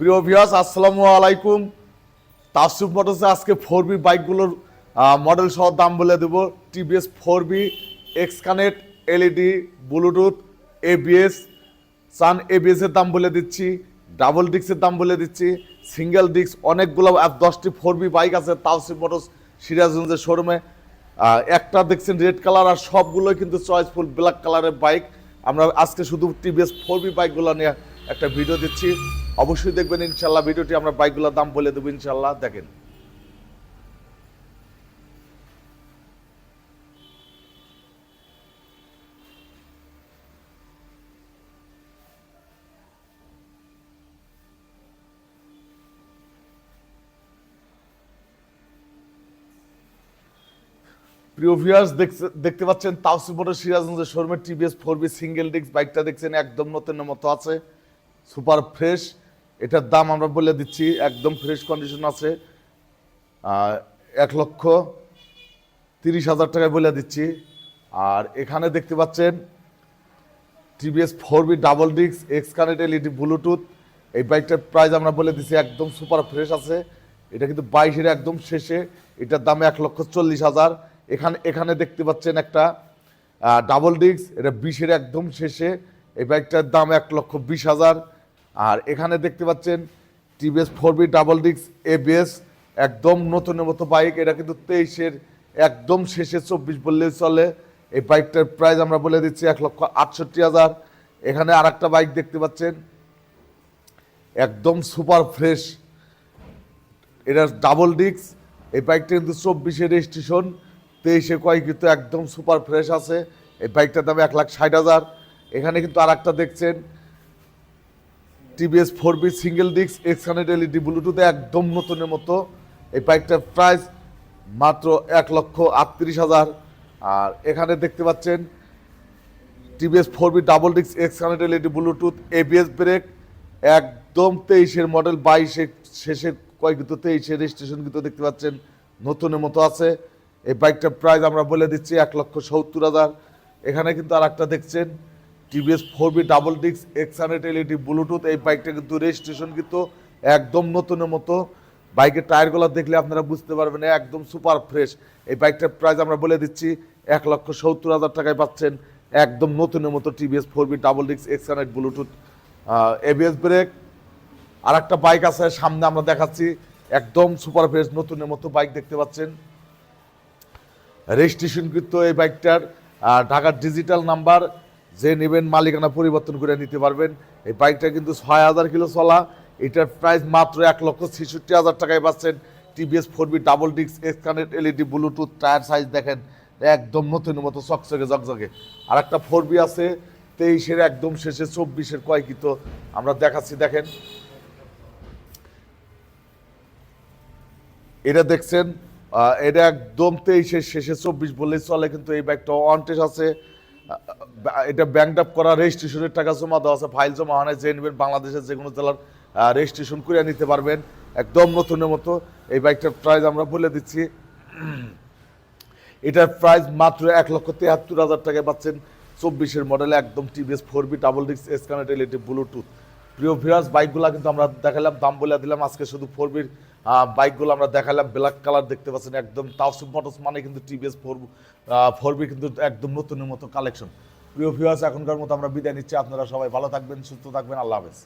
প্রিয় ভিয়াস আসসালামু আলাইকুম। তাসুফ মোটরসে আজকে ফোর বি বাইকগুলোর মডেল সহ দাম বলে দেব। TVS four V X connect LED Bluetooth ABS সান এবিএস এর দাম বলে দিচ্ছি ডাবল ডিক্সের দাম বলে দিচ্ছি সিঙ্গেল ডিক্স অনেকগুলো দশটি ফোর বি বাইক আছে তাসুফ মোটরস সিরাজগঞ্জের শোরুমে একটা দেখছেন রেড কালার আর সবগুলোই কিন্তু চয়েসফুল ব্ল্যাক কালারের বাইক আমরা আজকে শুধু টিভিএস ফোর বি বাইকগুলো নিয়ে একটা ভিডিও দিচ্ছি। অবশ্যই দেখবেন ইনশাল্লাহ ভিডিওটি, আমরা বাইকগুলোর দাম বলে দেবো ইনশাল্লাহ। দেখেন। প্রিয় ভিউয়ার্স দেখতে পাচ্ছেন তাওসি মোটর সিরাজগঞ্জের শোরুমের TVS four V single disc বাইকটা দেখছেন একদম নতুন মতো আছে সুপার ফ্রেশ এটার দাম আমরা বলে দিচ্ছি, একদম ফ্রেশ কন্ডিশন আছে। এক লক্ষ তিরিশ হাজার টাকায় বলে দিচ্ছি। আর এখানে দেখতে পাচ্ছেন TVS four V double disc X connect LED Bluetooth এই বাইকটার প্রাইস আমরা বলে দিচ্ছি, একদম সুপার ফ্রেশ আছে। এটা কিন্তু বাইশের একদম শেষে। এটার দাম এক লক্ষ চল্লিশ হাজার। এখানে এখানে দেখতে পাচ্ছেন একটা ডাবল ডিস্ক এটা বিশের একদম শেষে। এই বাইকটার দাম এক লক্ষ বিশ হাজার। আর এখানে দেখতে পাচ্ছেন TVS four V double disc ABS একদম নতুনের মতো বাইক এটা কিন্তু তেইশের একদম শেষে চব্বিশ বললেই চলে। এই বাইকটার প্রাইস আমরা বলে দিচ্ছি এক লক্ষ আটষট্টি হাজার। এখানে আর একটা বাইক দেখতে পাচ্ছেন। একদম সুপার ফ্রেশ এটা ডাবল ডিক্স এই বাইকটা কিন্তু চব্বিশে রেজিস্ট্রেশন তেইশে কয় কিন্তু একদম সুপার ফ্রেশ আছে। এই বাইকটার দাম এক লাখ ষাট হাজার। এখানে কিন্তু আর একটা দেখছেন। TVS four V single disc, X hundred LED, ব্লুটুথে একদম নতুনের মতো। এই বাইকটার প্রাইস মাত্র এক লক্ষ আটত্রিশ হাজার। আর এখানে দেখতে পাচ্ছেন, TVS four V double disc, X hundred LED, Bluetooth, ABS brake, একদম তেইশের মডেল, বাইশে, শেষে কয়েক কিন্তু তেইশে রেজিস্ট্রেশন কিন্তু দেখতে পাচ্ছেন, নতুনের মতো আছে। এই বাইকটার প্রাইস আমরা বলে দিচ্ছি এক লক্ষ সত্তর হাজার। এখানে কিন্তু আর একটা দেখছেন TVS four V double disc X hundred LED Bluetooth এই বাইকটা কিন্তু রেজিস্ট্রেশন কিন্তু একদম নতুনের মতো। বাইকের টায়ারগুলো দেখলে আপনারা বুঝতে পারবেন, একদম সুপার ফ্রেশ এই বাইকটার প্রাইস আমরা বলে দিচ্ছি এক লক্ষ সত্তর হাজার টাকায় পাচ্ছেন একদম নতুনের মতো TVS four V double disc X hundred Bluetooth ABS brake আর একটা বাইক আছে, সামনে আমরা দেখাচ্ছি, একদম সুপার ফ্রেশ নতুনের মতো বাইক দেখতে পাচ্ছেন। রেজিস্ট্রেশনকৃত এই বাইকটার। ঢাকার ডিজিটাল নাম্বার যে নেবেন মালিকানা পরিবর্তন করে নিতে পারবেন। এই বাইকটা কিন্তু ছয় হাজার কিলো চলা। এটার প্রাইস মাত্র এক লক্ষ ছেষট্টি হাজার টাকায় পাচ্ছেন। TVS four V double disc X connect LED Bluetooth tyre size দেখেন, একদম নতুনের মতো চকচকে জকজকে আর একটা ফোর বি আছে, তেইশের একদম শেষে, চব্বিশের কয়কিত আমরা দেখাচ্ছি, দেখেন। এটা দেখছেন এটা একদম তেইশের শেষে, চব্বিশ বললেই চলে, কিন্তু এই ব্যাগটা অন টেস্ট আছে। এটা ব্যাংক আপ করা রেজিস্ট্রেশনের টাকা জমা দেওয়া আছে ফাইল জমা হয় যে নেবেন বাংলাদেশের যে কোনো জেলার রেজিস্ট্রেশন করে নিতে পারবেন। একদম নতুনের মতো এই বাইকটার প্রাইস আমরা বলে দিচ্ছি। এটার প্রাইস মাত্র এক লক্ষ তিয়াত্তর হাজার টাকায় পাচ্ছেন চব্বিশের মডেলে একদম TVS four V double disc connect LED Bluetooth প্রিয় ভিরাস বাইকগুলো কিন্তু আমরা দেখালাম, দাম বলে দিলাম, আজকে শুধু ফোর বির বাইকগুলো আমরা দেখালাম ব্ল্যাক কালার দেখতে পাচ্ছেন, একদম তাওসিফ মোটরস মানে কিন্তু টিভিএস ফোর ফোর বি কিন্তু একদম নতুনের মতো কালেকশন প্রিয় ভিউয়ার্স এখনকার মতো আমরা বিদায় নিচ্ছি। আপনারা সবাই ভালো থাকবেন, সুস্থ থাকবেন, আল্লাহ হাফেজ।